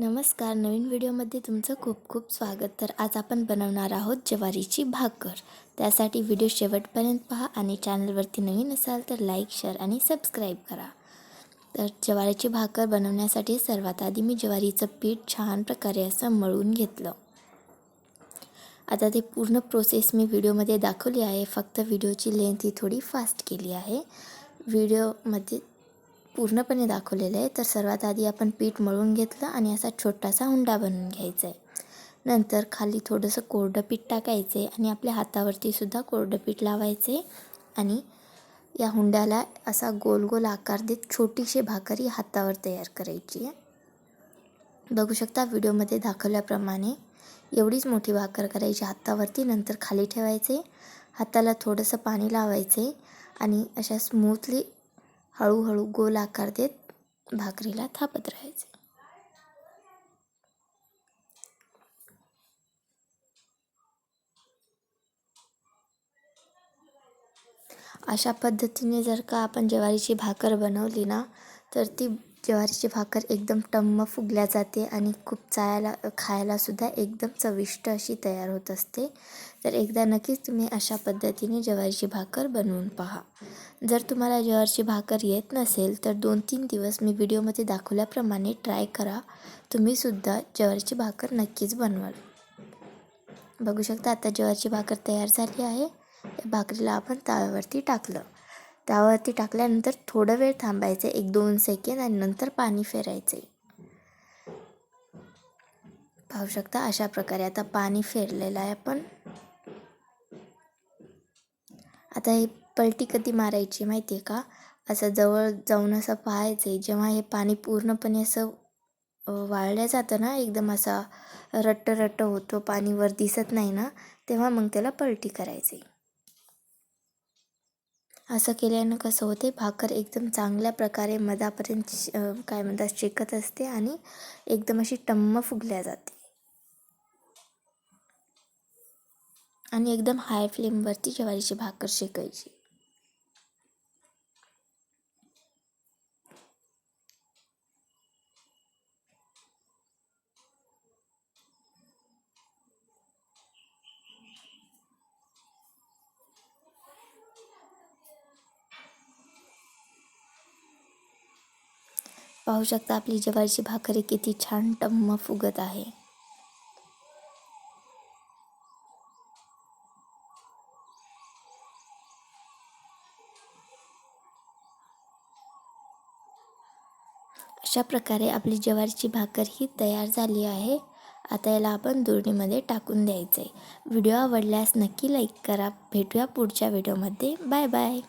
नमस्कार नवीन व्हिडिओमध्ये तुमचं खूप खूप स्वागत. तर आज आपण बनवणार आहोत ज्वारीची भाकर. त्यासाठी व्हिडिओ शेवटपर्यंत पहा आणि चॅनलवरती नवीन असाल तर लाईक शेअर आणि सबस्क्राईब करा. तर ज्वारीची भाकर बनवण्यासाठी सर्वात आधी मी ज्वारीचं पीठ छान प्रकारे असं मळून घेतलं. आता ते पूर्ण प्रोसेस मी व्हिडिओमध्ये दाखवली आहे. फक्त व्हिडिओची लेंथ ही थोडी फास्ट केली आहे. व्हिडिओमध्ये पूर्णपणे दाखवलेलं आहे. तर सर्वात आधी आपण पीठ मळून घेतलं आणि असा छोटासा हुंडा बनवून घ्यायचा आहे नंतर खाली थोडंसं कोरडं पीठ टाकायचं आहे आणि आपल्या हातावरती सुद्धा कोरडं पीठ लावायचे आणि या हुंड्याला असा गोल गोल आकार देत छोटीशी भाकरी हातावर तयार करायची आहे. बघू शकता व्हिडिओमध्ये दाखवल्याप्रमाणे एवढीच मोठी भाकर करायची हातावरती नंतर खाली ठेवायचे हाताला थोडंसं पाणी लावायचे आणि अशा स्मूथली हळूहळू गोल आकार देत भाकरीला थापत राहायचे. अशा पद्धतीने जर का आपण ज्वारीची भाकर बनवली ना तर ती ज्वारीची भाकर एकदम टम्म फुगल्या जाते आणि खूप चायला खायलासुद्धा एकदम चविष्ट अशी तयार होत असते. तर एकदा नक्कीच तुम्ही अशा पद्धतीने ज्वारीची भाकर बनवून पहा. जर तुम्हाला ज्वारीची भाकर येत नसेल तर दोन तीन दिवस मी व्हिडिओमध्ये दाखवल्याप्रमाणे ट्राय करा. तुम्हीसुद्धा ज्वारीची भाकर नक्कीच बनवाल. बघू शकता आता ज्वारीची भाकर तयार झाली आहे. भाकरीला आपण तव्यावरती टाकलं. त्यावरती टाकल्यानंतर थोडं वेळ थांबायचं एक दोन सेकंद आणि नंतर पाणी फेरायचे. पाहू शकता अशा प्रकारे आता पाणी फेरलेलं आहे आपण. आता हे पलटी कधी मारायची माहिती आहे का? असं जवळ जाऊन असं पाहायचं आहे जेव्हा हे पाणी पूर्णपणे असं वाळलं जातं ना एकदम असा रट्ट रट्ट होतो पाणी वर दिसत नाही ना तेव्हा मग त्याला पलटी करायची असं केल्यानं कसं होते भाकर एकदम चांगल्या प्रकारे मधापर्यंत काय म्हणतात शेकत असते आणि एकदम अशी टम्म फुगल्या जाते. आणि एकदम हाय फ्लेमवरती ज्वारीची भाकर शेकायची. पाहू शकता आपली जवारीची भाकरी किती छान टम्म फुगत आहे. अशा प्रकारे आपली ज्वारीची भाकर ही तयार झाली आहे. आता याला आपण दुरणीमध्ये टाकून द्यायचं आहे व्हिडिओ आवडल्यास नक्की लाईक करा. भेटूया पुढच्या व्हिडिओमध्ये. Bye bye.